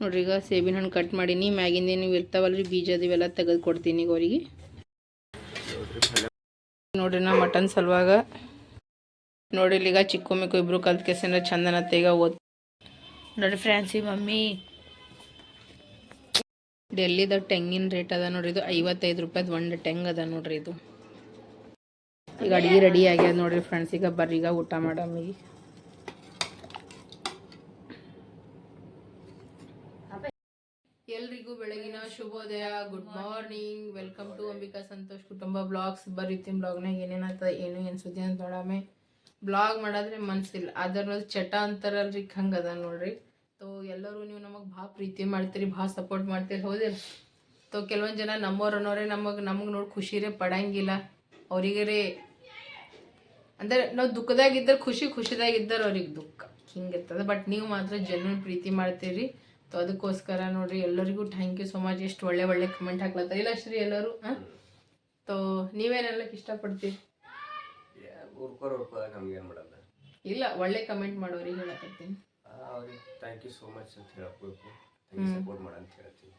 ನೋಡ್ರಿ, ಈಗ ಸೇಬಿನ ಹಣ್ಣು ಕಟ್ ಮಾಡೀನಿ, ಮ್ಯಾಗಿಂದ ನೀವು ಇರ್ತಾವಲ್ರಿ, ಬೀಜ ತೆಗೆದು ಕೊಡ್ತೀನಿ ಈಗ ಅವರಿಗೆ. ನೋಡ್ರಿ, ನಾ ಮಟನ್ ಸಲುವಾಗ. ನೋಡ್ರಿ ಈಗ ಚಿಕ್ಕ ಮಿಕ್ಕು ಇಬ್ರು ಕಲ್ತ್ ಕೆಸಿಂದ ಚಂದನ ಈಗ ಓದ್ ನೋಡ್ರಿ ಫ್ರಾನ್ಸಿ ಮಮ್ಮಿ. ಡೆಲ್ಲಿದ ತೆಂಗಿನ ರೇಟ್ ಅದ ನೋಡ್ರಿ, ಇದು ಐವತ್ತೈದು ರೂಪಾಯ್ದು ಒಂದು ಟೆಂಗ್ ಅದ ನೋಡ್ರಿ ಇದು. ಈಗ ಅಡಿಗೆ ರೆಡಿ ಆಗ್ಯದ ನೋಡ್ರಿ ಫ್ರೆಂಡ್ಸ್ ಈಗ ಬರ್ರಿ, ಈಗ ಊಟ ಮಾಡಮ್ಮೀಗ ಶುಭೋದಯ good morning welcome to Ambika Santosh ಕುಟುಂಬ ಬ್ಲಾಗ್ಸ್ ಬರೀತೀನಿ ಬ್ಲಾಗ್ನಾಗ ಏನೇನಾಗ್ತದೆ ಏನು ಏನು ಸುದ್ದಿ ಅಂತ ನೋಡಾಮೆ. ಬ್ಲಾಗ್ ಮಾಡಾದ್ರೆ ಮನ್ಸಿಲ್ಲ. ಅದರ ಚಟ ಅಂತಾರಲ್ರಿ ಹಂಗೆ ಅದ ನೋಡ್ರಿ. ತೋ ಎಲ್ಲರೂ ನೀವು ನಮಗೆ ಭಾಳ ಪ್ರೀತಿ ಮಾಡ್ತೀರಿ ಭಾಳ ಸಪೋರ್ಟ್ ಮಾಡ್ತೀರಿ. ಹೌದಿಲ್ಲ ತೋ ಕೆಲವೊಂದು ಜನ ನಮ್ಮವ್ರು ಅನ್ನೋರೆ ನಮಗೆ ನಮಗೆ ನೋಡಿ ಖುಷಿರೇ ಪಡಂಗಿಲ್ಲ. ಅವರಿಗರೇ ಅಂದರೆ ನಾವು ದುಃಖದಾಗಿದ್ದರೆ ಖುಷಿ ಖುಷಿದಾಗಿದ್ದರೆ ಅವ್ರಿಗೆ ದುಃಖ. ಹಿಂಗಿರ್ತದೆ ಬಟ್ ನೀವು ಮಾತ್ರ ಜನ್ರನ್ ಪ್ರೀತಿ ಮಾಡ್ತೀರಿ. ಸೊ ಅದಕ್ಕೋಸ್ಕರ ನೋಡ್ರಿ ಎಲ್ಲರಿಗೂ ಥ್ಯಾಂಕ್ ಯು ಸೊ ಮಚ್ ಎಷ್ಟು ಒಳ್ಳೆ ಒಳ್ಳೆ ಕಮೆಂಟ್ ಹಾಕ್ಲತ್ತ? ಇಲ್ಲ ಶ್ರೀ ಎಲ್ಲರೂ ಹಾಂ? ತೋ ನೀವೇನೆಲ್ಲಕ್ಕೆ ಇಷ್ಟಪಡ್ತೀರಿ? ಇಲ್ಲ ಒಳ್ಳೆ ಕಮೆಂಟ್ ಮಾಡೋರಿಗೆ ಹೇಳಕತ್ತೀನಿ. ಥ್ಯಾಂಕ್ ಯು ಸೋ ಮಚ್ ಅಂತ ಹೇಳಬೇಕು ಸಪೋರ್ಟ್ ಮಾಡ ಅಂತ ಹೇಳ್ತೀನಿ.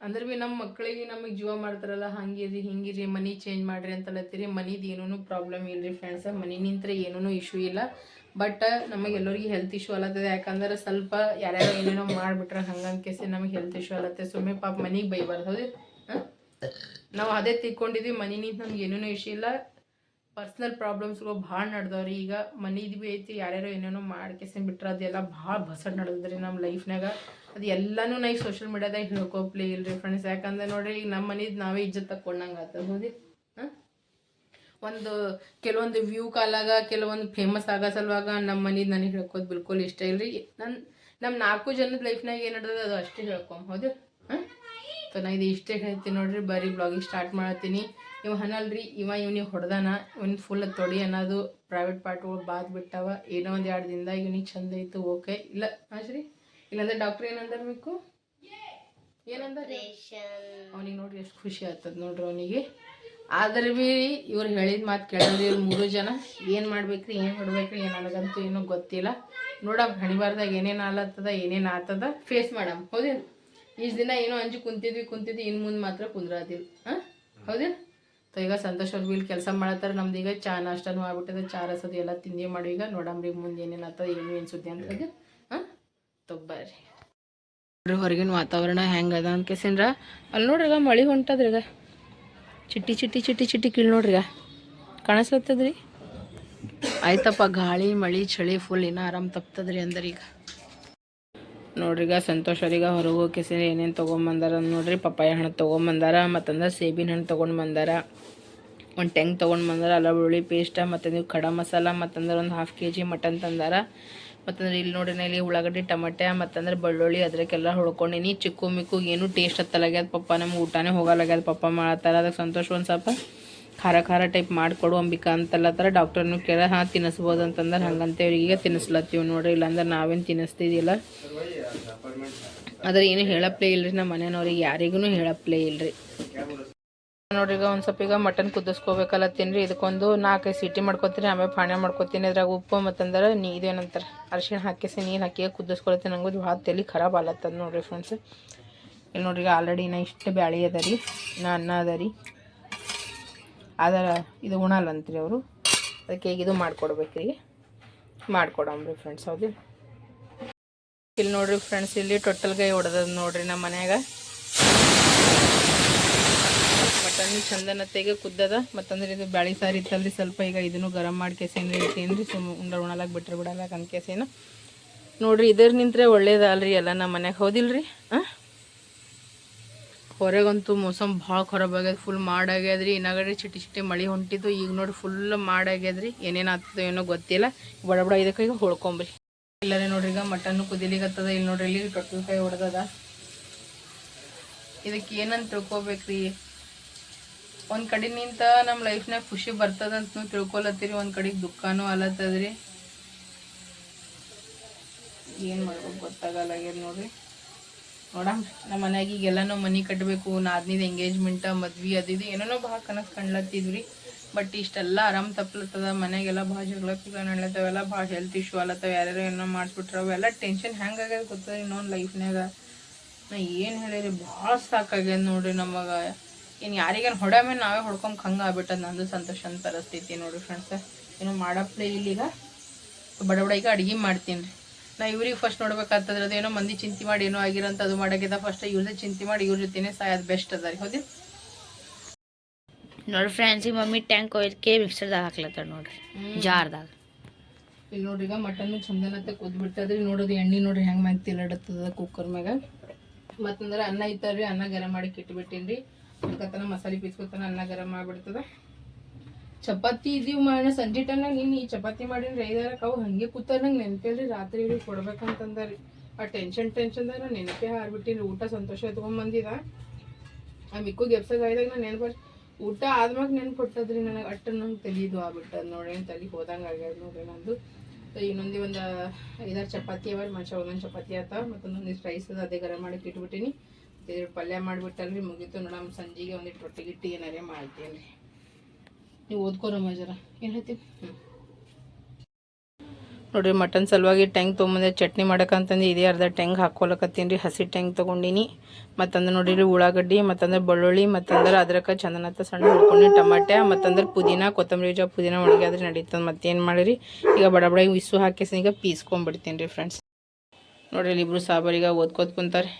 ಅಂದ್ರೆ ಬಿ ನಮ್ಮ ಮಕ್ಕಳಿಗೆ ನಮಗೆ ಜೀವ ಮಾಡ್ತಾರಲ್ಲ ಹಂಗಿರಿ ಹಿಂಗಿರಿ ಮನಿ ಚೇಂಜ್ ಮಾಡ್ರಿ ಅಂತಲತ್ತೀರಿ. ಮನಿದು ಏನೂ ಪ್ರಾಬ್ಲಮ್ ಇಲ್ರಿ ಫ್ರೆಂಡ್ಸ್ ಮನಿ ನಿಂತ್ರೆ ಏನೂ ಇಶ್ಯೂ ಇಲ್ಲ. ಬಟ್ ನಮಗೆ ಎಲ್ಲರಿಗೂ ಹೆಲ್ತ್ ಇಶ್ಯೂ ಅಲ್ಲತ್ತದೆ ಯಾಕಂದ್ರೆ ಸ್ವಲ್ಪ ಯಾರ್ಯಾರು ಏನೇನೋ ಮಾಡಿಬಿಟ್ರೆ ಹಂಗಂತ ಕೇಸಿ ನಮಗೆ ಹೆಲ್ತ್ ಇಶ್ಯೂ ಅಲ್ಲತ್ತೆ ಸುಮ್ಮನೆ ಪಾಪ ಮನೆಗೆ ಬೈಬಾರ್ದು. ಹೌದು ನಾವು ಅದೇ ತಿಳ್ಕೊಂಡಿದ್ವಿ. ಮನಿ ನಿಂತ ನಮ್ಗೆ ಏನೇನೋ ಇಶ್ಯೂ ಇಲ್ಲ. ಪರ್ಸ್ನಲ್ ಪ್ರಾಬ್ಲಮ್ಸ್ಗಳು ಭಾಳ ನಡ್ದವ್ರಿ. ಈಗ ಮನಿದು ಭೀ ಐತಿ. ಯಾರ್ಯಾರೋ ಏನೇನೋ ಮಾಡ್ಕೇಸಿನ್ ಬಿಟ್ರೆ ಅದೆಲ್ಲ ಭಾಳ ಬಸಡ್ ನಡೆದ್ರಿ ನಮ್ಮ ಲೈಫ್ನಾಗ ಅದು ಎಲ್ಲನೂ ನಾ ಈಗ ಸೋಷಿಯಲ್ ಮೀಡ್ಯಾದಾಗ ಹೇಳ್ಕೊಪ್ಲಿ ಇಲ್ರಿ ಫ್ರೆಂಡ್ಸ್ ಯಾಕಂದ್ರೆ ನೋಡ್ರಿ, ಈಗ ನಮ್ಮ ಮನಿದ್ ನಾವೇ ಇಜ್ಜತ್ ತಕ್ಕೊಂಡಂಗೆ ಆಗ್ತದೆ ಹೌದಿ ಒಂದು ಕೆಲವೊಂದು ವ್ಯೂ ಕಾಲಾಗ ಕೆಲವೊಂದು ಫೇಮಸ್ ಆಗೋ ಸಲುವಾಗ ನಮ್ಮ ಮನಿದ್ ನನಗೆ ಹೇಳ್ಕೋದು ಬಿಲ್ಕುಲ್ ಇಷ್ಟ ಇಲ್ರಿ. ನನ್ನ ನಮ್ಮ ನಾಲ್ಕು ಜನದ ಲೈಫ್ನಾಗ ಏನು ನಡೆದ ಅದು ಅಷ್ಟೇ ಹೇಳ್ಕೊಮ್ ಹೌದು? ಹಾಂ? ಸೊ ನಾ ಇದು ಇಷ್ಟೇ ಹೇಳ್ತೀನಿ ನೋಡ್ರಿ ಬರೀ ಬ್ಲಾಗಿಂಗ್ ಸ್ಟಾರ್ಟ್ ಮಾಡತ್ತೀನಿ. ಇವ ಹನಲ್ರಿ ಇವ ಇವನಿಗೆ ಹೊಡೆದಾನ ಇವ್ನ ಫುಲ್ ತೊಡಿ ಅನ್ನೋದು ಪ್ರೈವೇಟ್ ಪಾರ್ಟ್ಗಳು ಬಾದ್ ಬಿಟ್ಟಾವ ಏನೋ ಒಂದು ಎರಡು ದಿನದಾಗ ಇವ್ನಿಗೆ ಚಂದ ಇತ್ತು ಓಕೆ ಇಲ್ಲ ಹಾಂ ಶ್ರೀ ಇಲ್ಲಾಂದ್ರೆ ಡಾಕ್ಟ್ರ್ ಏನಂದಾರ ಬೇಕು? ಏನಂದ್ರೆ ಅವನಿಗೆ ನೋಡ್ರಿ ಎಷ್ಟು ಖುಷಿ ಆಗ್ತದೆ ನೋಡ್ರಿ ಅವನಿಗೆ. ಆದ್ರೆ ಬಿ ಇವ್ರು ಹೇಳಿದ ಮಾತು ಕೇಳಿದ್ರಿ ಇವ್ರು ಮೂರು ಜನ ಏನು ಮಾಡ್ಬೇಕ್ರಿ ಏನು ಮಾಡ್ಬೇಕ್ರಿ ಏನು ನನಗಂತೂ ಏನೂ ಗೊತ್ತಿಲ್ಲ. ನೋಡಮ್, ಹಣಿಬಾರ್ದಾಗ ಏನೇನು ಆಲತ್ತದ, ಏನೇನು ಆತದ. ಫೇಸ್ ಮಾಡಮ್, ಹೌದೇನು? ಇಷ್ಟು ದಿನ ಏನೋ ಅಂಜಿ ಕುಂತಿದ್ವಿ ಕುಂತಿದ್ವಿ ಇನ್ನು ಮುಂದೆ ಮಾತ್ರ ಕುಂದ್ರಾದಿಲ್ಲ ಹಾಂ? ಹೌದೇನು? ಸೊ ಈಗ ಸಂತೋಷ್ ಅವ್ರಿಗೆ ಕೆಲಸ ಮಾಡತ್ತಾರ, ನಮ್ದು ಈಗ ಚಾ ನಾಷ್ಟನು ಆಗ್ಬಿಟ್ಟಿದೆ, ಚಾ ರಸದು ಎಲ್ಲ ತಿಂದಿ ಮಾಡಿ ಈಗ. ನೋಡಮ್ರಿ ಮುಂದೆ ಏನೇನು ಆತದ, ಏನು ಏನು ಸುದ್ದಿ ಅಂತ ಹಾಂ? ತೊಬ್ಬರ್ರಿ ನೋಡ್ರಿ ಹೊರಗಿನ ವಾತಾವರಣ ಹೆಂಗದ ಅಂತ ಕೇಸಿನ್ರ. ಅಲ್ಲಿ ನೋಡ್ರಿ ಈಗ ಮಳೆ ಹೊಂಟದ್ರಿ ಈಗ. ಚಿಟ್ಟಿ ಚಿಟ್ಟಿ ಚಿಟ್ಟಿ ಚಿಟ್ಟಿ ಕೀಳ್ ನೋಡ್ರಿ ಕಾಣಿಸ್ಲತ್ತದ್ರಿ? ಆಯ್ತಪ್ಪ, ಗಾಳಿ, ಮಳಿ, ಚಳಿ ಫುಲ್ ಇನ್ನೂ ಆರಾಮ್ ತಪ್ತದ್ರಿ ಅಂದ್ರೆ ಈಗ ನೋಡ್ರಿ ಈಗ ಸಂತೋಷ್ ಅವ್ರಿಗೆ ಹೊರಗೆ ಹೋಗಿಸಿ ಏನೇನು ತೊಗೊಂಬಂದಾರ ನೋಡ್ರಿ. ಪಪ್ಪಾಯ ಹಣ್ಣು ತೊಗೊಂಬಂದಾರ ಮತ್ತಂದ್ರೆ ಸೇಬಿನ ಹಣ್ಣು ತೊಗೊಂಡು ಬಂದಾರ. ಒಂದು ಟೆಂಗ್ ತೊಗೊಂಡು ಬಂದಾರ, ಅಲ್ಲ ಬೆಳ್ಳುಳ್ಳಿ ಪೇಸ್ಟ ಮತ್ತು ನೀವು ಖಡ ಮಸಾಲ, ಮತ್ತಂದ್ರೆ ಒಂದು ಹಾಫ್ ಕೆ ಜಿ ಮಟನ್ ತಂದಾರ. ಮತ್ತಂದ್ರೆ ಇಲ್ಲಿ ನೋಡ್ರಿ ಇಲ್ಲಿ ಉಳ್ಳಾಗಡ್ಡಿ, ಟಮಟೆ, ಮತ್ತಂದ್ರೆ ಬೆಳ್ಳುಳ್ಳಿ, ಅದ್ರಕ್ಕೆಲ್ಲ ಹೊಳ್ಕೊಂಡಿನಿ ಚಿಕ್ಕು ಮಿಕ್ಕು ಏನು ಟೇಸ್ಟ್ ಹತ್ತಲಾಗ್ಯದ ಪಪ್ಪ. ನಮ್ಗೆ ಊಟನೇ ಹೋಗಲಾಗ್ಯದ ಪಪ್ಪ. ಮಾಡತ್ತಾರ ಅದಕ್ಕೆ ಸಂತೋಷ ಒಂದು ಸ್ವಲ್ಪ ಖಾರ ಖಾರ ಟೈಪ್ ಮಾಡಿಕೊಡು ಅಂಬಿಕಾ ಅಂತಲ್ಲತ್ತಾರ ಡಾಕ್ಟರ್ನು ಕೇಳ ಹಾಂ, ತಿನ್ನಿಸ್ಬೋದು ಅಂತಂದ್ರೆ. ಹಂಗಂತ ಈಗ ತಿನ್ನಿಸ್ಲತ್ತೀವಿ ನೋಡ್ರಿ. ಇಲ್ಲಾಂದ್ರೆ ನಾವೇನು ತಿನ್ನಿಸ್ತಿದ್ದಿಲ್ಲ ಆದರೆ ಏನು ಹೇಳಪ್ಲೇ ಇಲ್ರಿ ನಮ್ಮ ಮನೆಯವ್ರಿಗೆ. ಯಾರಿಗೂ ಹೇಳಪ್ಲೇ ಇಲ್ರಿ. ನೋಡ್ರಿ, ಈಗ ಒಂದು ಸ್ವಲ್ಪ ಈಗ ಮಟನ್ ಕುದಿಸ್ಕೋಬೇಕಲ್ಲ ತಿನ್ರಿ. ಇದಕ್ಕೊಂದು ನಾಲ್ಕೈದು ಸೀಟಿ ಮಾಡ್ಕೊತೀನಿ, ಆಮೇಲೆ ಪಾಣ್ಯ ಮಾಡ್ಕೊತೀನಿ. ಅದ್ರಾಗ ಉಪ್ಪು ಮತ್ತಂದ್ರೆ ನೀ ಇದೇನಂತಾರೆ ಅರಿಶಿಣ ಹಾಕಿಸಿ, ನೀರು ಹಾಕಿ ಕುದಿಸ್ಕೊಳ್ತೀನಿ ನಂಗೆ ಭಾಳ ತಲೆ ಖರಾಬ್ ಆಲತ್ತದ ನೋಡ್ರಿ ಫ್ರೆಂಡ್ಸ್ ಇಲ್ಲಿ ನೋಡ್ರಿ, ಈಗ ಆಲ್ರೆಡಿ ನಾ ಇಷ್ಟು ಬ್ಯಾಳಿ ಅದ ರೀ ನಾ ಅನ್ನ ಅದ ರೀ. ಅದರ ಇದು ಉಣಲ್ಲಂತ್ರಿ ಅವರು. ಅದಕ್ಕೆ ಈಗ ಇದು ಮಾಡ್ಕೊಡ್ಬೇಕು ಮಾಡ್ಕೊಡಂಬ್ರಿ ಫ್ರೆಂಡ್ಸ್ ಹೌದು. ಇಲ್ಲಿ ನೋಡ್ರಿ ಫ್ರೆಂಡ್ಸ್ ಇಲ್ಲಿ ಟೊಟ್ಟಲ್ಗೈ ಹೊಡೆದದ ನೋಡ್ರಿ ನಮ್ಮ ಮನ್ಯಾಗ. ಮಟನ್ ಚಂದನತೆಗೆ ಕುದ್ದದ, ಮತ್ತಂದ್ರೆ ಇದು ಬ್ಯಾಳಿ ಸಾರಿ ಇತ್ತಲ್ರಿ, ಸ್ವಲ್ಪ ಈಗ ಇದನ್ನು ಗರಂ ಮಾಡಿ ಕೆಸೇನ್ರಿ ಇಟ್ಟೇನ್ರಿ ಸುಮ್ ಉಂಡ ಉಣಲಾಗ ಬಿಟ್ರೆ ಬಿಡಲಾಕ ಅಂತ ಕೆಸೇನ. ನೋಡ್ರಿ ಇದ್ರ ನಿಂತ್ರೆ ಒಳ್ಳೇದಲ್ರಿ ಎಲ್ಲ ನಮ್ಮ ಮನೆಗೆ ಹೌದಿಲ್ರಿ? ಹಾಂ ಹೊರಗಂತೂ ಮೋಸಮ್ ಭಾಳ ಖರಾಬ್ ಆಗ್ಯದ ಫುಲ್ ಮಾಡಾಗ್ಯದ್ರಿ ಇನ್ನಾಗಡೆ ಚಿಟಿ ಚಿಟಿ ಮಳೆ ಹೊಂಟಿದ್ದು, ಈಗ ನೋಡಿ ಫುಲ್ ಮಾಡಾಗ್ಯದ್ರಿ ಏನೇನು ಆಗ್ತದೆ ಏನೋ ಗೊತ್ತಿಲ್ಲ. ಬಡ ಬಡ ಇದಕ್ಕೆ ಈಗ ಹೊಳ್ಕೊಂಬ್ರಿ. ಇಲ್ಲರೇ ನೋಡ್ರಿ ಈಗ ಮಟನ್ ಕುದಿಲಿಗತ್ತದ ಇಲ್ಲಿ ನೋಡ್ರಿ ಇಲ್ಲಿ ಟೊಟ್ಟಲ್ಕಾಯಿ ಹೊಡೆದದ ಇದಕ್ಕೆ ಏನಂತ ತಿಳ್ಕೊಬೇಕ್ರಿ? ಒಂದು ಕಡೆ ನಿಂತ ನಮ್ಮ ಲೈಫ್ನಾಗ ಖುಷಿ ಬರ್ತದಂತ ನೀವು ತಿಳ್ಕೊಲತ್ತೀರಿ, ಒಂದು ಕಡೆಗೆ ದುಃಖನೂ ಅಲತ್ತದ್ರಿ. ಏನು ಮಾಡ್ಬೇಕು ಗೊತ್ತಾಗಲ್ಲಾಗ್ಯದ ನೋಡ್ರಿ. ನೋಡಮ್ ನಮ್ಮ ಮನ್ಯಾಗ ಈಗೆಲ್ಲನೂ ಮನೆ ಕಟ್ಟಬೇಕು ನಾದ್ನಿದ ಎಂಗೇಜ್ಮೆಂಟ ಮದ್ವೆ ಅದಿದು ಏನೇನೋ ಭಾಳ ಕನಸು ಕಾಣ್ಲತ್ತಿದ್ವಿ ಬಟ್ ಇಷ್ಟೆಲ್ಲ ಆರಾಮ್ ತಪ್ಲತ್ತದ ಮನೆಗೆಲ್ಲ ಭಾಳ ಜಗಳ ಪಿಗಳ ನಡ್ಲತ್ತವೆಲ್ಲ ಭಾಳ ಹೆಲ್ತ್ ಇಶ್ಯೂ ಅಲ್ಲತ್ತವ ಯಾರ್ಯಾರು ಏನೋ ಮಾಡಿಸ್ಬಿಟ್ರೆ ಅವೆಲ್ಲ ಟೆನ್ಷನ್ ಹೆಂಗಾಗ್ಯದ ಗೊತ್ತದ ಇನ್ನೊಂದು ಲೈಫ್ನಾಗ ನಾ ಏನು ಹೇಳಿರಿ, ಭಾಳ ಸಾಕಾಗ್ಯದ ನೋಡ್ರಿ ನಮಗೆ ಏನು ಯಾರಿಗೇನು ಹೊಡೆ ಮೇಲೆ ನಾವೇ ಹೊಡ್ಕೊಂಬ ಹಂಗೆ ಆಗ್ಬಿಟ್ಟದ ನಂದು ಸಂತೋಷ ಅಂತ ಪರಿಸ್ಥಿತಿ ನೋಡಿ ಫ್ರೆಂಡ್ಸ್ ಏನು ಮಾಡಪ್ಲೇ ಇಲ್ಲೀಗ. ಬಡ ಬಡ ಈಗ ಅಡ್ಗೆ ಮಾಡ್ತೀನಿ. ರೀ ನಾ ಇವ್ರಿಗೆ ಫಸ್ಟ್ ನೋಡ್ಬೇಕಾಗ್ತದ್ರೆ ಅದೇನೋ ಮಂದಿ ಚಿಂತೆ ಮಾಡಿ ಏನೋ ಆಗಿರಂತ ಅದು ಮಾಡೋಕ್ಕಿಂತ ಫಸ್ಟ್ ಇವ್ರದೇ ಚಿಂತೆ ಮಾಡಿ ಇವ್ರ ಜೊತೆನೇ ಸಾಯೋದು ಬೆಸ್ಟ್ ಅದ ರೀ. ಹೌದಿ ನೋಡಿ ಫ್ರೆಂಡ್ಸ್ ಈಗ ಮಮ್ಮಿ ಟ್ಯಾಂಕ್ ಒಯ್ದಕ್ಕೆ ಮಿಕ್ಸರ್ದಾಗ ಹಾಕ್ಲತ್ತಾರ ನೋಡ್ರಿ. ಜಾರ್ದಾಗ ಈಗ ನೋಡ್ರಿ ಈಗ ಮಟನ್ ಚಂದನತ್ತೆ ಕುದ್ಬಿಟ್ಟದ್ರಿ. ನೋಡೋದು ಎಣ್ಣೆ ನೋಡ್ರಿ ಹೆಂಗೆ ಮ್ಯಾಗ ತಿಳಿಡತ್ತದ ಕುಕ್ಕರ್ ಮ್ಯಾಗ. ಮತ್ತಂದ್ರೆ ಅನ್ನ ಇತ್ತಲ್ರಿ ಅನ್ನ ಗರಂ ಮಾಡಿ ಇಟ್ಬಿಟ್ಟೀನಿ ಅದಕ್ಕತನ ಮಸಾಲೆ ಪೀಸ್ಕೊತನ ಅನ್ನ ಗರಂ ಮಾಡಿಬಿಡ್ತದ. ಚಪಾತಿ ಇದೀವಿ ಮಾಡ ಸಂಜೆ ಟೈಮ್ನಾಗ ನೀನು ಈ ಚಪಾತಿ ಮಾಡಿನ ರೈದಾರ ಅವು ಹಂಗೆ ಕೂತಾರ ನಂಗೆ ನೆನಪಿಲ್ರಿ ರಾತ್ರಿ ಇಡೀ ಕೊಡ್ಬೇಕಂತಂದಾರಿ. ಆ ಟೆನ್ಷನ್ ಟೆನ್ಷನ್ದಾಗ ನಾನು ನೆನಪೇ ಹಾರ್ಬಿಟ್ಟಿನಿ, ಊಟ ಸಂತೋಷ ಎತ್ಕೊಂಬಂದಿದ ಆ ಮಿಕ್ಕು ಗೆಪ್ಸಾಗ ನಾನು ನೆನಪು ಊಟ ಆದ್ಮ್ಯಾಗ ನೆನಪು ಕೊಟ್ಟದ್ರಿ ನನಗೆ, ಅಟ್ಟ ನಂಗೆ ತಲಿದು ಆಗ್ಬಿಟ್ಟದ ನೋಡಿ ತಲೆ ಹೋದಂಗೆ ಆಗ್ಯದ ನೋಡ್ರಿ ನಂದು. ಸೊ ಇನ್ನೊಂದು ಒಂದು, ಐದಾರು ಚಪಾತಿ ಅವ ಮನುಷ್ಯ ಒಂದೊಂದು ಚಪಾತಿ ಆತ ಮತ್ತೊಂದೊಂದಿಷ್ಟು ರೈಸ್ ಅದ ಅದೇ ಗರಂ ಮಾಡಿ ಇಟ್ಬಿಟ್ಟಿನಿ. ಮತ್ತೆ ಪಲ್ಯ ಮಾಡಿಬಿಟ್ಟಲ್ರಿ, ಮುಗೀತು ನೋಡಮ್ಮ ಸಂಜೆಗೆ ಒಂದಿಟ್ಟು ರೊಟ್ಟಿ ಗಿಟ್ಟಿ ಏನಾರೇ ಮಾಡ್ತೀನಿ. ನೀವು ಓದ್ಕೊರ ಜರ ಏನು ಹೇಳ್ತೀವಿ ಮಟನ್ ಸಲುವಾಗಿ ಟೆಂಗ್ ತೊಗೊಂಬಂದೆ, ಚಟ್ನಿ ಮಾಡಕ್ಕಂತಂದು ಇದೇ ಅರ್ಧ ಟೆಂಗ್ ಹಾಕ್ಕೊಳಕತ್ತೀನಿ ಹಸಿ ಟೆಂಗ್ ತೊಗೊಂಡಿನಿ. ಮತ್ತಂದ್ರೆ ನೋಡಿರಿ, ಉಳ್ಳಾಗಡ್ಡಿ, ಮತ್ತಂದ್ರೆ ಬೆಳ್ಳುಳ್ಳಿ, ಮತ್ತಂದ್ರೆ ಅದ್ರಕ ಚಂದನತ್ತ ಸಣ್ಣ ಹುಡ್ಕೊಂಡು ಟಮಾಟೆ, ಮತ್ತಂದ್ರೆ ಪುದೀನ, ಕೊತ್ತಂಬರಿ ಬೀಜ ಪುದೀನ ಒಣಗ್ಯಾದ್ರೆ ನಡೀತದೆ ಮತ್ತೇನು ಮಾಡಿರಿ. ಈಗ ಬಡ ಬಡ ವಿಸು ಹಾಕಿಸಿ ಈಗ ಪೀಸ್ಕೊಂಬಿಡ್ತೀನಿ ರೀ ಫ್ರೆಂಡ್ಸ್ ನೋಡಿರಿ ಇಲ್ಲಿ ಇಬ್ರು ಸಾಬಾರೀಗ ಓದ್ಕೋತ ಕುಂತಾರೆ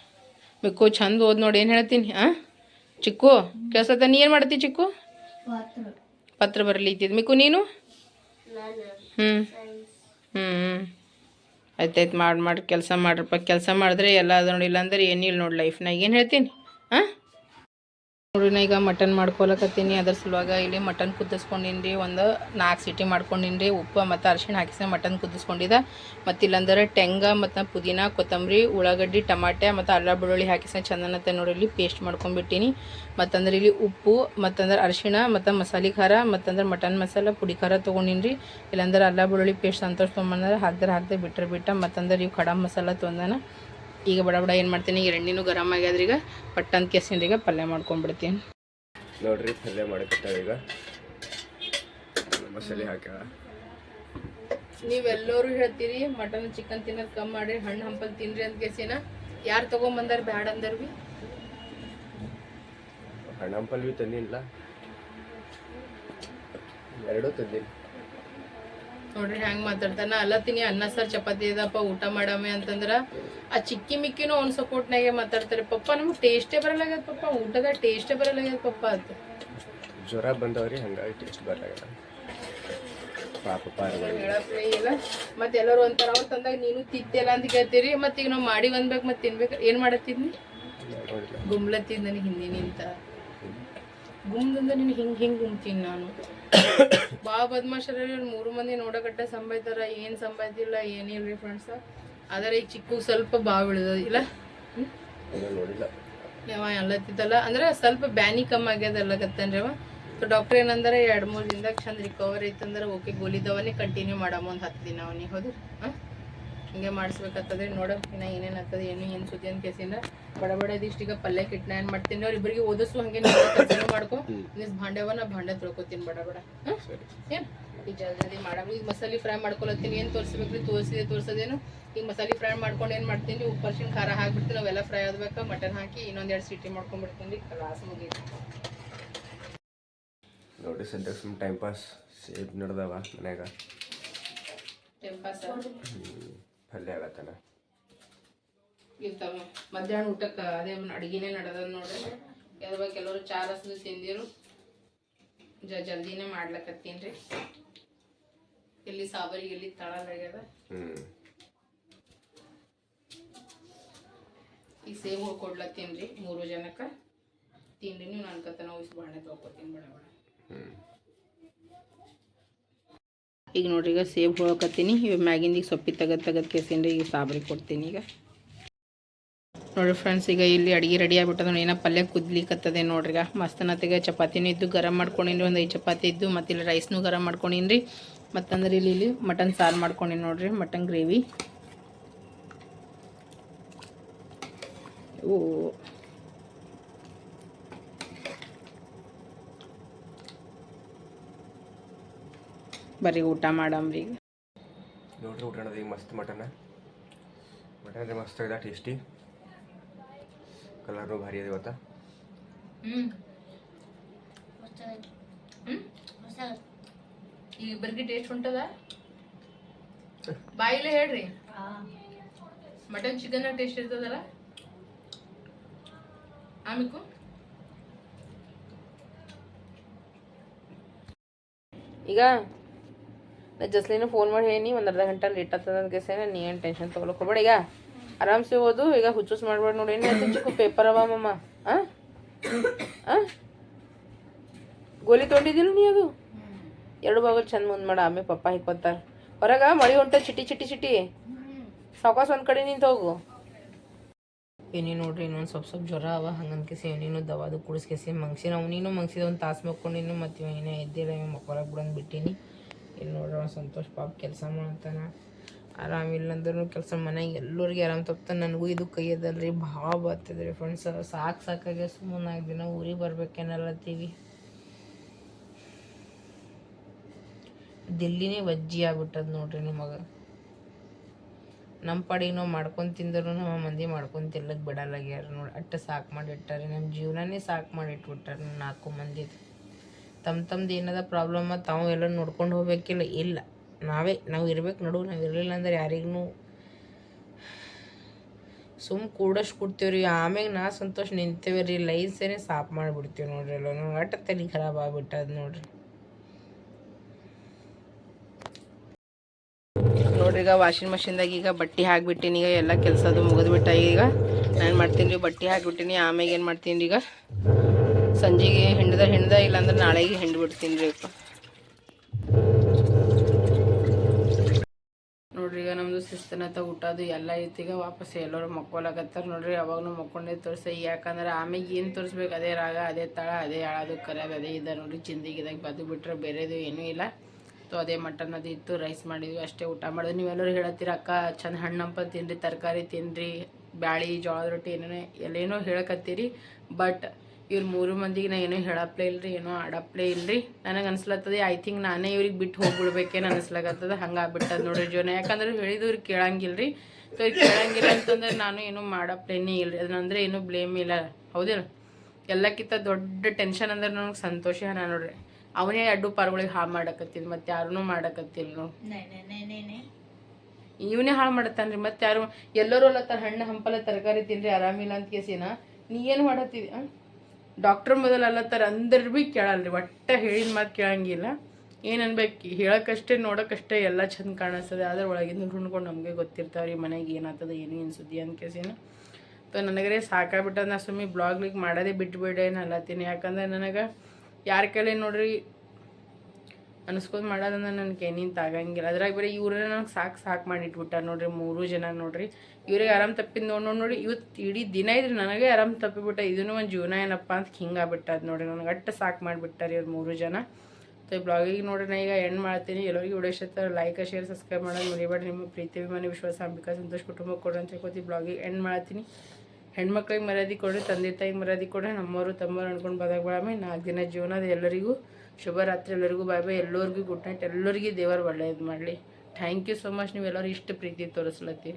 ಮಿಕ್ಕು ಚಂದ ಓದ್ ನೋಡಿ ಏನು ಹೇಳ್ತೀನಿ ಹಾಂ ಚಿಕ್ಕು ಕೆಲಸ ನೀ ಏನು ಮಾಡ್ತಿ ಚಿಕ್ಕು? ಪತ್ರ. ಬರಲಿ ಇದ್ದಿದ್ದು ಮಿಕ್ಕು ನೀನು? ಹ್ಞೂ ಹ್ಞೂ ಆಯ್ತಾಯ್ತು ಮಾಡಿ ಮಾಡಿ ಕೆಲಸ ಮಾಡ್ರಪ್ಪ. ಕೆಲಸ ಮಾಡಿದ್ರೆ ಎಲ್ಲ ಅದ ನೋಡಿ ಇಲ್ಲಾಂದ್ರೆ ಏನಿಲ್ಲ ನೋಡಿ ಲೈಫ್ನಾಗ ಏನು ಹೇಳ್ತೀನಿ ಹಾಂ ನೋಡ್ರಿ ನಾ ಈಗ ಮಟನ್ ಮಾಡ್ಕೊಳಕತ್ತೀನಿ. ಅದ್ರ ಸಲುವಾಗ ಇಲ್ಲಿ ಮಟನ್ ಕುದಿಸ್ಕೊಂಡಿನಿ ಒಂದು ನಾಲ್ಕು ಸೀಟಿ ಮಾಡ್ಕೊಂಡಿನಿ ಉಪ್ಪು ಮತ್ತು ಅರಿಶಿಣ ಹಾಕಿಸಿ ಮಟನ್ ಕುದಿಸ್ಕೊಂಡಿದ್ದೆ ಮತ್ತು ಇಲ್ಲಂದ್ರೆ ಟೆಂಗ ಮತ್ತು ಪುದೀನ, ಕೊತ್ತಂಬರಿ, ಉಳ್ಳಾಗಡ್ಡಿ, ಟಮಾಟೆ ಮತ್ತು ಅಲ್ಲ ಬೆಳ್ಳುಳ್ಳಿ ಹಾಕಿಸಿ ಚಂದನತ್ತೆ ನೋಡಿ ಇಲ್ಲಿ ಪೇಸ್ಟ್ ಮಾಡ್ಕೊಂಡ್ಬಿಟ್ಟಿನಿ. ಮತ್ತಂದ್ರೆ ಇಲ್ಲಿ ಉಪ್ಪು ಮತ್ತಂದ್ರೆ ಅರಿಶಿಣ, ಮತ್ತು ಮಸಾಲೆ ಖಾರ ಮತ್ತಂದ್ರೆ ಮಟನ್ ಮಸಾಲ, ಪುಡಿ ಖಾರ ತೊಗೊಂಡಿನಿ ಇಲ್ಲಾಂದ್ರೆ ಅಲ್ಲ ಬೆಳ್ಳುಳ್ಳಿ ಪೇಸ್ಟ್ ಸಂತೋಷ ತೊಗೊಂಬಂದ್ರೆ ಹಾಕ್ದ್ರೆ ಹಾಕ್ದೆ ಬಿಟ್ಟರೆ ಬಿಟ್ಟ. ಮತ್ತಂದ್ರೆ ಇವು ಕಡಮ್ ಮಸಾಲ ತೊಂದನ. ಈಗ ಬಡ ಬಡ ಏನು ಮಾಡ್ತೀನಿ? ಈಗ ಎಣ್ಣೆನೂ ಗರಮ್ ಆಗ್ಯಾದ್ರಿ ಈಗ. ಪಟ್ಟಂತ ಕೆಸಿಂದ ಈಗ ಪಲ್ಯ ಮಾಡ್ಕೊಂಡ್ಬಿಡ್ತೀನಿ. ನೋಡ್ರಿ ಪಲ್ಯ ಮಾಡಕತ್ತಾಳ ಈಗ. ಮಸಾಲೆ ಹಾಕ್ಯಾಳ ನೀವೆಲ್ಲರೂ ಹೇಳ್ತೀರಿ ಮಟನ್ ಚಿಕನ್ ತಿನ್ನೋದು ಕಮ್ಮಿ ಮಾಡಿ ಹಣ್ಣು ಹಂಪಲ್ ತಿನ್ರಿ ಅಂತ ಕೇಸಿನ. ಯಾರು ತೊಗೊಂಬಂದಾರ ಬ್ಯಾಡ ಅಂದರ್ ಬಿ? ಹಣ್ಣಂಪಲ್ ಬಿ ತಂದಿಲ್ಲ. ಎರಡೂ ತಂದಿಲ್ಲ ನೋಡ್ರಿ ಹ್ಯಾಂಗೆ ಮಾತಾಡ್ತಾನ. ಅಲ್ಲತ್ತೀನಿ ಅನ್ನ ಸರ್ ಚಪಾತಿ ಇದಪ್ಪ ಊಟ ಮಾಡಾಮೆ ಅಂತಂದ್ರ ಆ ಚಿಕ್ಕಿ ಮಿಕ್ಕಿನೂ ಅವ್ನ ಸಪೋರ್ಟ್ನಾಗೆ ಮಾತಾಡ್ತಾರೆ. ಪಪ್ಪ ನಮ್ಗೆ ಟೇಸ್ಟೇ ಬರಲಾಗ್ಯದ ಪಪ್ಪ. ಊಟದ ಟೇಸ್ಟೇ ಬರಲಾಗ್ಯದ ಪಪ್ಪ ಅಂತ ಜ್ವರ ಬಂದವ್ರಿ ಹಂಗಾಗಿ ಟೇಸ್ಟ್ ಬರಲಾಗ್ಯದ ಇಲ್ಲ. ಮತ್ತೆ ಎಲ್ಲರೂ ಒಂಥರ ಅವ್ರು ತಂದಾಗ ನೀನು ತಿತ್ತಿಲ್ಲ ಅಂತ ಕೇಳ್ತೀರಿ. ಮತ್ತೆ ಈಗ ನಾವು ಮಾಡಿ ಬಂದ್ಬೇಕು ಮತ್ತೆ ತಿನ್ಬೇಕು. ಏನ್ ಮಾಡತ್ತಿದ್ನಿ? ಗುಂಬ್ಲತ್ತಿದ್ ನನಗೆ ಹಿಂದಿನಿಂತ ಗುಮ್ದಿಂದ ನೀನು ಹಿಂಗೆ ಹಿಂಗೆ ಗುಮ್ತೀನಿ ನಾನು. ಬಾ ಬದ್ಮಾಶರ ಮೂರು ಮಂದಿ ನೋಡಕಟ್ಟ ಸಂಬಾಯ್ತಾರ ಏನು ಸಂಬಾಯ್ತಿಲ್ಲ ರೀ ಫ್ರೆಂಡ್ಸ್ ಆದರೆ ಈಗ ಚಿಕ್ಕ ಸ್ವಲ್ಪ ಬಾ ಬಿಡದ ಇಲ್ಲ? ಯಾವ ಎಲ್ಲತ್ತಿದ್ದಲ್ಲ ಅಂದ್ರೆ ಸ್ವಲ್ಪ ಬ್ಯಾನಿ ಕಮ್ಮಿ ಆಗ್ಯದ ರೀ ಅವ ಸೊ ಡಾಕ್ಟರ್ ಏನಂದ್ರೆ ಎರಡು ಮೂರು ದಿನದಾಗ ಚಂದ ರಿಕವರ್ ಐತಂದ್ರೆ ಓಕೆ ಗೋಲಿ ದವಾನೆ ಕಂಟಿನ್ಯೂ ಮಾಡಮ್ಮ ಒಂದು ಹತ್ತು ದಿನ ಅವನಿಗೆ ಹೌದು ಹಾಂ? ಹಿಂಗೆ ಮಾಡಿಸ್ಬೇಕಾಗ್ತದೆ. ನೋಡೋ ಇನ್ನ ಏನೇನು ಆಗ್ತದೆ ಏನು ಏನು ಸುದ್ದಿ ಅಂತ ಕೇಸಿಂದ ಬಡ ಬಡ ಇಷ್ಟೀಗ ಪಲ್ಯ ಕಿಟ್ನ ಏನು ಮಾಡ್ತೀನಿ. ಅವ್ರು ಇಬ್ಬರಿಗೆ ಓದಿಸು ಹಂಗೆ ಕೆಲಸ ಮಾಡ್ಕೊ. ನಿಸ್ ಭಾಂಡೆವ ನಾ ಭಾಂಡೆ ತೊಳ್ಕೊತೀನಿ ಬಡ ಬಡ. ಏನು? ಈಗ ಜಲ್ದಿ ಜಲ್ದಿ ಮಾಡಮ್. ಈಗ ಮಸಾಲೆ ಫ್ರೈ ಮಾಡ್ಕೊಳತ್ತೀನಿ. ಏನು ತೋರಿಸ್ಬೇಕ್ರಿ? ತೋರಿಸಿದೆ ತೋರಿಸೋದೇನು? ಈಗ ಮಸಾಲೆ ಫ್ರೈ ಮಾಡ್ಕೊಂಡು ಏನು ಮಾಡ್ತೀನಿ? ಉಪ್ಪು ಅರ್ಶಿನ ಖಾರ ಹಾಕ್ಬಿಡ್ತೀನಿ. ಅವೆಲ್ಲ ಫ್ರೈ ಆದ್ಬೇಕು ಮಟನ್ ಹಾಕಿ ಇನ್ನೊಂದೆರಡು ಸೀಟಿ ಮಾಡ್ಕೊಂಡ್ಬಿಡ್ತೀನಿ. ಕ್ಲಾಸ್ ಮುಗೀತು. ನೋಡಿ ಸದ್ಯಕ್ಕೆ ಸುಮ್ಮನೆ ಟೈಮ್ ಪಾಸ್ ಸೇಬ್ ನಡ್ದವ ಮನ್ಯಾಗ. ಟೈಮ್ ಹ್ಮ್. ಪಲ್ಯ ಆಗತ್ತಲ್ಲ? ಇರ್ತಾವ. ಮಧ್ಯಾಹ್ನ ಊಟಕ್ಕೆ ಅದೇ ಅಡುಗೆನೇ ನಡೆದ ನೋಡ್ರಿ. ಕೆಲವ ಕೆಲವರು ಚಾರಸ್ದು ರಸದ ತಿಂದಿರು. ಜ ಜಲ್ದಿನೇ ಮಾಡ್ಲಕತ್ತೀನಿ ರೀ. ಎಲ್ಲಿ ಸಾಬರಿ ಎಲ್ಲಿ ತಳಲಾಗ್ಯದ ಈಗ ಸೇಬ್ ಕೊಡ್ಲತ್ತೀನಿ ರೀ ಮೂರು ಜನಕ್ಕೆ. ತಿನ್ರಿ ನೀವು ನನ್ಕತ್ತ ಉಯ್ಸಿ ಬಾಣೆ ತೊಗೊತೀನಿ ಬೇಡ ಬೇಡ ಈಗ ನೋಡ್ರಿ, ಈಗ ಸೇಬ್ ಹೋಗಕತ್ತೀನಿ ಇವಾಗ ಮ್ಯಾಗಿಂದ ಈಗ ಸೊಪ್ಪಿ ತೆಗೆದು ತೆಗೆದು ಕೇಸಿಂದ ಈಗ ಸಾಬ್ರಿ ಕೊಡ್ತೀನಿ ಈಗ. ನೋಡ್ರಿ ಫ್ರೆಂಡ್ಸ್ ಈಗ ಇಲ್ಲಿ ಅಡುಗೆ ರೆಡಿ ಆಗ್ಬಿಟ್ಟದ ನೋಡಿ, ಏನೋ ಪಲ್ಯ ಕುದ್ಲಿಕತ್ತದೆ ನೋಡ್ರಿ ಈಗ. ಚಪಾತಿನೂ ಇದ್ದು, ಗರಂ ಮಾಡ್ಕೊಂಡಿನಿ ಒಂದು ಐದು ಚಪಾತಿ ಇದ್ದು, ಮತ್ತು ಇಲ್ಲಿ ರೈಸ್ನೂ ಗರಂ ಮಾಡ್ಕೊಂಡಿನ್ರಿ. ಮತ್ತಂದ್ರೆ ಇಲ್ಲಿ ಇಲ್ಲಿ ಮಟನ್ ಸಾರು ಮಾಡ್ಕೊಂಡಿನಿ ನೋಡ್ರಿ ಮಟನ್ ಗ್ರೇವಿ ಓ. ಬರ್ರಿ ಊಟ ಮಾಡಮ್ರಿ ಈಗ. ನೋಡ್ರಿ ಊಟ ಈಗ ಮಸ್ತ್ ಮಟನ್. ಮಟನ್ ಅಂದ್ರೆ ಮಸ್ತ್ ಇದೆ ಟೇಸ್ಟಿ ಕಲರ್ನು ಭಾರಿ ಇದೆ ಇವತ್ತ. ಹ್ಞೂ ಈಗ ಇಬ್ಬರಿಗೆ ಟೇಸ್ಟ್ ಉಂಟದ ಬಾಯಿಲೆ ಹೇಳ್ರಿ. ಮಟನ್ ಚಿಕನ್ ಟೇಸ್ಟ್ ಇರ್ತದಲ್ಲ? ಆಮಿಕು ಈಗ ಜಸ್ಲಿನ ಫೋನ್ ಮಾಡಿ ಹೇಳಿ ಒಂದು ಅರ್ಧ ಗಂಟೆ ಲೇಟ್ ಆಗ್ತದೆ ಅಂತ ಕೇಸೇನ ನೀ ಏನು ಟೆನ್ಷನ್ ತೊಗೊಳಕ್ ಹೋಗ್ಬೇಡ ಈಗ ಆರಾಮ್ಸೆ ಓದು ಈಗ ಹುಚ್ಚುಸ್ ಮಾಡ್ಬೇಡ ನೋಡಿ ಏನು ಚಿಕ್ಕ ಪೇಪರ್ ಅವ ಮಮ್ಮ ಹಾಂ ಹಾಂ ಗೋಲಿ ತೊಗೊಂಡಿದ್ದೀನಿ ನೀ ಅದು ಎರಡು ಭಾಗ ಚಂದ ಮುಂದೆ ಮಾಡ ಆಮೇಲೆ ಪಪ್ಪ ಹಿಕ್ಕೊತಾರೆ ಹೊರಗ ಮಳಿ ಹೊಂಟ ಚಿಟಿ ಚಿಟಿ ಚಿಟಿ ಸಾಕಾಸ್ ಒಂದು ಕಡೆ ನಿಂತು ಹೋಗು ಏನಿ ನೋಡ್ರಿ ಇನ್ನೊಂದು ಸ್ವಲ್ಪ ಸ್ವಲ್ಪ ಜ್ವರ ಅವ ಹಂಗನ್ಕೆಸಿ ಏನೇನು ದವಾದು ಕುಡಿಸ್ಕೆಸಿ ಮಂಗ್ಸಿನ ಅವನೀನು ಮಂಗ್ಸಿದ ಒಂದು ತಾಸು ಮಕ್ಕೊಂಡಿನು ಮತ್ತು ಏನೇ ಎದ್ದಿಲ್ಲ ಇವ ಮಕ್ಕೊಳಕ್ಕೆ ಬಿಡಂದು ಬಿಟ್ಟಿನಿ ಇಲ್ಲಿ ನೋಡ್ರಿ ಅವ್ನು ಸಂತೋಷ್ ಪಾಪ ಕೆಲಸ ಮಾಡ್ತಾನ. ಆರಾಮಿಲ್ಲ ಅಂದ್ರೂ ಕೆಲಸ ಮನೆಗೆ ಎಲ್ಲರಿಗೆ ಆರಾಮ್ ತಪ್ತಾನೆ. ನನಗೂ ಇದು ಕೈ ಅದಲ್ರಿ, ಭಾಳ ಬರ್ತದ್ರಿ ಫ್ರೆಂಡ್ಸ್ ಸಾಕು ಸಾಕಾಗೆ ಸುಮ್ಮನೆ ದಿನ ಊರಿಗೆ ಬರ್ಬೇಕೇನಲ್ಲತ್ತೀವಿ ದಿಲ್ಲಿನೇ ವಜ್ಜಿ ಆಗ್ಬಿಟ್ಟದ ನೋಡ್ರಿ ನಿಮಗೆ. ನಮ್ಮ ಪಾಡಿಗೆ ನಾವು ಮಾಡ್ಕೊಂಡು ತಿಂದ್ರು ನಮ್ಮ ಮಂದಿ ಮಾಡ್ಕೊಂಡು ತಿನ್ಲಕ್ಕೆ ಬಿಡಲ್ಲಾಗ್ಯಾರ ನೋಡಿ. ಅಟ್ಟ ಸಾಕು ಮಾಡಿಟ್ಟಾರೆ. ನಮ್ಮ ಜೀವನನೇ ಸಾಕು ಮಾಡಿಟ್ಬಿಟ್ಟಾರೆ ನಾಲ್ಕು ಮಂದಿದು. ತಮ್ಮ ತಮ್ಮದು ಏನದ ಪ್ರಾಬ್ಲಮ್ ತಾವು ಎಲ್ಲ ನೋಡ್ಕೊಂಡು ಹೋಗ್ಬೇಕಿಲ್ಲ. ಇಲ್ಲ. ನಾವೇ, ನಾವು ಇರ್ಬೇಕು ನೋಡು ನಾವು ಇರಲಿಲ್ಲ ಅಂದ್ರೆ ಯಾರಿಗೂ ಸುಮ್ ಕೂಡಷ್ಟು ಕೊಡ್ತೀವ್ರಿ. ಆಮ್ಯಾಗ ನಾ ಸಂತೋಷ ನಿಂತೇವೆ ರೀ. ಲೈನ್ಸೇನೆ ಸಾಫ್ ಮಾಡಿಬಿಡ್ತೀವಿ ನೋಡ್ರಿ ಎಲ್ಲ ಒಟ್ಟು ತಲೆ ಖರಾಬ್ ಆಗ್ಬಿಟ್ಟದ ನೋಡ್ರಿ. ನೋಡ್ರಿ, ಈಗ ವಾಷಿಂಗ್ ಮಷಿನ್ದಾಗ ಈಗ ಬಟ್ಟೆ ಹಾಕ್ಬಿಟ್ಟಿನಿ. ಈಗ ಎಲ್ಲ ಕೆಲಸದು ಮುಗಿದ್ಬಿಟ್ಟ ಈಗ ನಾನು ಮಾಡ್ತೀನಿ ರೀ. ಬಟ್ಟೆ ಹಾಕ್ಬಿಟ್ಟಿನಿ. ಆಮೇಲೆ ಏನು ಮಾಡ್ತೀನಿ ರೀ ಈಗ? ಸಂಜೆಗೆ ಹಿಂಡ್ದ ಹಿಂಡ್ದ, ಇಲ್ಲಾಂದ್ರೆ ನಾಳೆಗೆ ಹಿಂಡಿ ಬಿಡ್ತೀನಿ ರೀ ನೋಡ್ರಿ, ಈಗ ಶಿಸ್ತನತ ಊಟ ಅದು ಎಲ್ಲ ಐತಿ. ಈಗ ವಾಪಸ್ ಎಲ್ಲರೂ ಮಕ್ಕೊಳಕತ್ತಾರ ನೋಡ್ರಿ ಅವಾಗೂ ಮಕ್ಕೊಂಡೇ ತೋರಿಸ. ಯಾಕಂದ್ರೆ ಆಮೇಲೆ ಏನು ತೋರಿಸ್ಬೇಕು? ಅದೇ ರಾಗ, ಅದೇ ತಳ, ಅದೇ ಹಾಳದು, ಕರೆಯೋದು ಅದೇ ಇದೆ ನೋಡ್ರಿ. ಚಿಂದಿಗಿದಾಗ ಬದು ಬಿಟ್ರೆ ಬೇರೆದು ಏನೂ ಇಲ್ಲ. ಸೊ, ಅದೇ ಮಟನ್ ಅದು ಇತ್ತು, ರೈಸ್ ಮಾಡಿದ್ವಿ, ಅಷ್ಟೇ ಊಟ ಮಾಡಿದ್ವಿ ನೀವೆಲ್ಲರೂ ಹೇಳತ್ತೀರ, ಅಕ್ಕ, ಚಂದ ಹಣ್ಣಂಪ ತಿನ್ರಿ, ತರಕಾರಿ ತಿನ್ರಿ, ಬ್ಯಾಳಿ, ಜೋಳದ ರೊಟ್ಟಿ ಏನೇನೋ, ಎಲ್ಲೇನೋ ಹೇಳಕತ್ತೀರಿ, ಬಟ್ ಇವ್ರು ಮೂರು ಮಂದಿಗೆ ನಾ ಏನೋ ಹೇಳಪ್ಲೇ ಇಲ್ರಿ ಏನೋ ಆಡಪ್ಲೇ ಇಲ್ರಿ. ನನಗೆ ಅನ್ಸ್ಲತ್ತದ ಐ ಥಿಂಕ್ ನಾನೇ ಇವ್ರಿಗೆ ಬಿಟ್ಟು ಹೋಗ್ಬಿಡ್ಬೇಕೇನು ಅನ್ಸ್ಲಾಗತ್ತದ. ಹಂಗೆ ಆಗ್ಬಿಟ್ಟದ ನೋಡ್ರಿ ಜೀವನ ಯಾಕಂದ್ರೆ ಹೇಳಿದ್ರು ಇವ್ರು ಕೇಳಂಗಿಲ್ರಿ. ಸೊ ಇವ್ರು ಕೇಳಂಗಿಲ್ಲ ಅಂತಂದ್ರೆ ನಾನು ಏನೂ ಮಾಡಪ್ಲೇನೇ ಇಲ್ರಿ. ಅದನ್ನಂದ್ರೆ ಏನೂ ಬ್ಲೇಮ್ ಇಲ್ಲ. ಹೌದಿಲ್ಲ ಎಲ್ಲಕ್ಕಿಂತ ದೊಡ್ಡ ಟೆನ್ಷನ್ ಅಂದ್ರೆ ನನಗೆ ಸಂತೋಷ ನಾನು ನೋಡ್ರಿ. ಅವನೇ ಅಡ್ಡು ಪಾರುಗಳಿಗೆ ಹಾಳು ಮಾಡಕತ್ತಿದ್ ಮತ್ತೆ ಯಾರೂ ಮಾಡಕತ್ತಿಲ್ಲ ನೋಡಿ. ಇವನೇ ಹಾಳು ಮಾಡತ್ತಾನ್ರಿ. ಮತ್ತೆ ಯಾರು ಎಲ್ಲರೂ ಅಲ್ಲತ್ತಾರ ಹಣ್ಣು ಹಂಪಲ ತರಕಾರಿ ತಿನ್ರಿ ಆರಾಮಿಲ್ಲ ಅಂತ ಕೇಸಿನ. ನೀ ಏನು ಮಾಡತ್ತಿದಿ ಡಾಕ್ಟರ್ ಮೊದಲು ಅಲ್ಲತ್ತಾರ ಅಂದ್ರ ಭೀ ಕೇಳಲ್ರಿ, ಒಟ್ಟು ಹೇಳಿದ ಮಾತು ಕೇಳಂಗಿಲ್ಲ. ಏನು ಅನ್ಬೇಕು ಹೇಳಕ್ಕಷ್ಟೇ ನೋಡೋಕ್ಕಷ್ಟೇ ಎಲ್ಲ ಚಂದ ಕಾಣಿಸ್ತದೆ. ಆದ್ರೆ ಒಳಗಿಂದ ಹುಣ್ಕೊಂಡು ನಮಗೆ ಗೊತ್ತಿರ್ತಾವ್ರಿ ಮನೆಗೆ ಏನಾಗ್ತದ ಏನು ಏನು ಸುದ್ದಿ ಅಂತ ಕೇಸಿನ. ಸೊ ನನಗೆರೆ ಸಾಕಾಗ್ಬಿಟ್ಟದ ನಾ ಸುಮ್ಮನೆ ಬ್ಲಾಗ್ಲಿಗೆ ಮಾಡೋದೇ ಬಿಟ್ಬಿಡೆ ಅಲ್ಲತ್ತೀನಿ ಯಾಕಂದ್ರೆ ನನಗೆ ಯಾರ ಕೈಲಿ ನೋಡ್ರಿ ಅನ್ಸ್ಕೊಂಡ್ ಮಾಡೋದಂದ್ರೆ ನನಗೆ ಏನಿಂತ ಆಗಂಗಿಲ್ಲ ಅದ್ರಾಗ ಬೇರೆ ಇವ್ರೇ ನನಗೆ ಸಾಕು ಸಾಕು ಮಾಡಿಟ್ಬಿಟ್ಟಾರ ನೋಡ್ರಿ, ಮೂರು ಜನ ನೋಡ್ರಿ. ಇವ್ರಿಗೆ ಆರಾಮ್ ತಪ್ಪಿದ್ ನೋಡಿ ನೋಡಿ ನೋಡಿ ಇವತ್ತು ಇಡೀ ದಿನ ಇದ್ರೆ ನನಗೆ ಆರಾಮ್ ತಪ್ಪಿಬಿಟ್ಟ, ಇದನ್ನು ಒಂದು ಜೀವನ ಏನಪ್ಪ ಅಂತ ಹಿಂಗೆ ಆಗ್ಬಿಟ್ಟದ ನೋಡ್ರಿ. ನನಗೆ ಅಟ್ಟ ಸಾಕು ಮಾಡಿಬಿಟ್ಟಾರ ಇವ್ರು ಮೂರು ಜನ. ಈ ಬ್ಲಾಗಿಗೆ ನೋಡ್ರಿ ನಾ ಈಗ ಎಂಡ್ ಮಾಡ್ತೀನಿ. ಎಲ್ಲರಿಗೂ ವಿಡಿಯೋ ಲೈಕ್ ಶೇರ್ ಸಬ್ಸ್ಕ್ರೈಬ್ ಮಾಡೋದು ಮರಿಬೇಡಿ ನಿಮ್ಮ ಪ್ರೀತಿ, ಅಭಿಮಾನಿ, ವಿಶ್ವಾಸ, ಅಂಬಿಕಾ, ಸಂತೋಷ್ ಕುಟುಂಬ ಕೊಡ್ರಿ ಅಂತ ಹೇಳ್ಕೊತಿ ಬ್ಲಾಗಿಗೆ ಎಂಡ್ ಮಾಡ್ತೀನಿ. ಹೆಣ್ಮಕ್ಳಿಗೆ ಮರ್ಯಾದೆ ಕೊಡ್ರಿ, ತಂದೆ ತಾಯಿಗೆ ಮರ್ಯಾದೆ ಕೊಡ್ರಿ, ನಮ್ಮವರು, ತಮ್ಮವ್ರು ಅನ್ಕೊಂಡು ಬದಾಗ ಬಿಡಮೆ ನಾಲ್ಕು ದಿನ ಜೀವನದ ಎಲ್ಲರಿಗೂ. ಶುಭರಾತ್ರಿ ಎಲ್ಲರಿಗೂ ಬಾಯ್ ಬಾಯ್ ಎಲ್ಲರಿಗೂ ಗುಡ್ ನೈಟ್ ಎಲ್ಲರಿಗೂ ದೇವರು ಒಳ್ಳೆಯದು ಮಾಡಲಿ. ಥ್ಯಾಂಕ್ ಯು ಸೊ ಮಚ್ ನೀವೆಲ್ಲರೂ ಇಷ್ಟು ಪ್ರೀತಿ ತೋರಿಸ್ಲತ್ತೀರಿ